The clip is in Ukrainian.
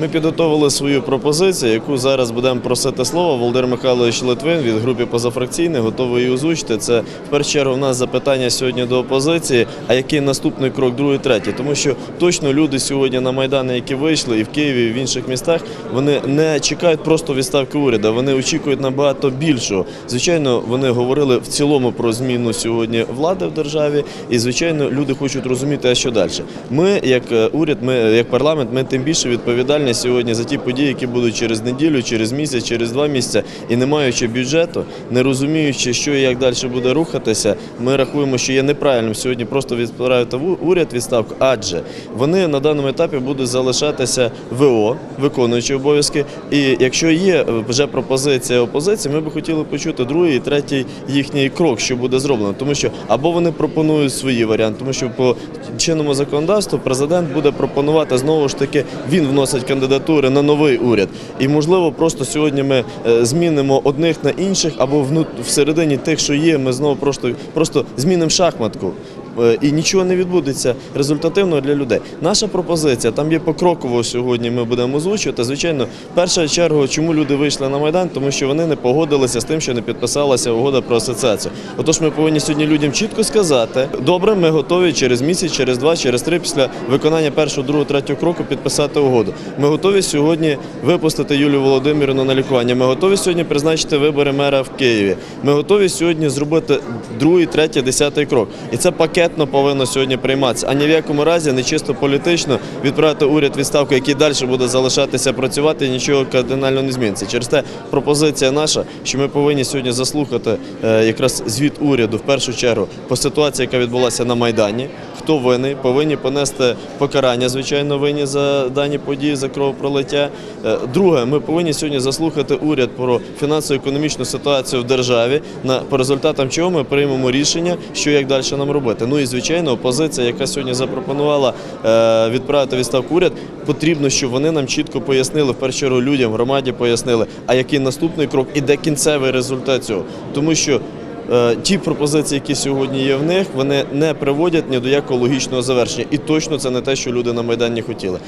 Ми підготовили свою пропозицію, яку зараз будемо просити слово. Володимир Михайлович Литвин від групи позафракційних готовий її озвучити. Це в першу чергу в нас запитання сьогодні до опозиції. А який наступний крок, другий, третій? Тому що точно люди сьогодні на майдани, які вийшли, і в Києві, і в інших містах, вони не чекають просто відставки уряду. Вони очікують набагато більшого. Звичайно, вони говорили в цілому про зміну сьогодні влади в державі, і звичайно, люди хочуть розуміти, а що далі. Ми, як е, уряд, ми як парламент, ми тим більше відповідальні сьогодні за ті події, які будуть через неділю, через місяць, через два місяці. І не маючи бюджету, не розуміючи, що і як далі буде рухатися, ми рахуємо, що є неправильним сьогодні просто відправити уряд відставку, адже вони на даному етапі будуть залишатися ВО, виконуючи обов'язки. І якщо є е, вже пропозиція опозиції, ми би хотіли почути другий і третій їхній крок, що буде зроблено. Тому що або вони пропонують свої варіанти, тому що по чинному законодавству президент буде пропонувати знову ж таки, він вносить кандидатури на новий уряд. І можливо, просто сьогодні ми е, змінимо одних на інших, або всередині тих, що є, ми знову просто, просто змінимо шахматку. Е, І нічого не відбудеться результативного для людей. Наша пропозиція там є покроково сьогодні. Ми будемо озвучувати. Звичайно, в першу чергу, чому люди вийшли на майдан, тому що вони не погодилися з тим, що не підписалася угода про асоціацію. Отож, ми повинні сьогодні людям чітко сказати: добре, ми готові через місяць, через два, через три після виконання першого, другого, третього кроку підписати угоду. Ми готові сьогодні випустити Юлію Володимирівну на лікування. Ми готові сьогодні призначити вибори мера в Києві. Ми готові сьогодні зробити другий, третій, десятий крок. І це пакетно повинно сьогодні прийматися. А ні в якому разі не чисто політично відправити уряд відставку, який далі буде залишатися працювати, нічого кардинально не зміниться. Через те пропозиція наша, що ми повинні сьогодні заслухати е, якраз звіт уряду в першу чергу по ситуації, яка відбулася на майдані. Хто винний, повинні понести покарання, звичайно, винні за дані події, за кровопролиття. Е, Друге, ми повинні сьогодні заслухати уряд про фінансово-економічну ситуацію в державі, по результатам чого ми приймемо рішення, що як далі нам робити. Ну і звичайно, опозиція, яка сьогодні запропонувала е, відправити відставку уряд, потрібно, щоб вони нам чітко пояснили, в першу чергу людям, громаді пояснили, а який наступний крок і де кінцевий результат цього. Тому що Ті пропозиції, які сьогодні є в них, вони не приводять ні до якого логічного завершення. І точно це не те, що люди на Майдані хотіли.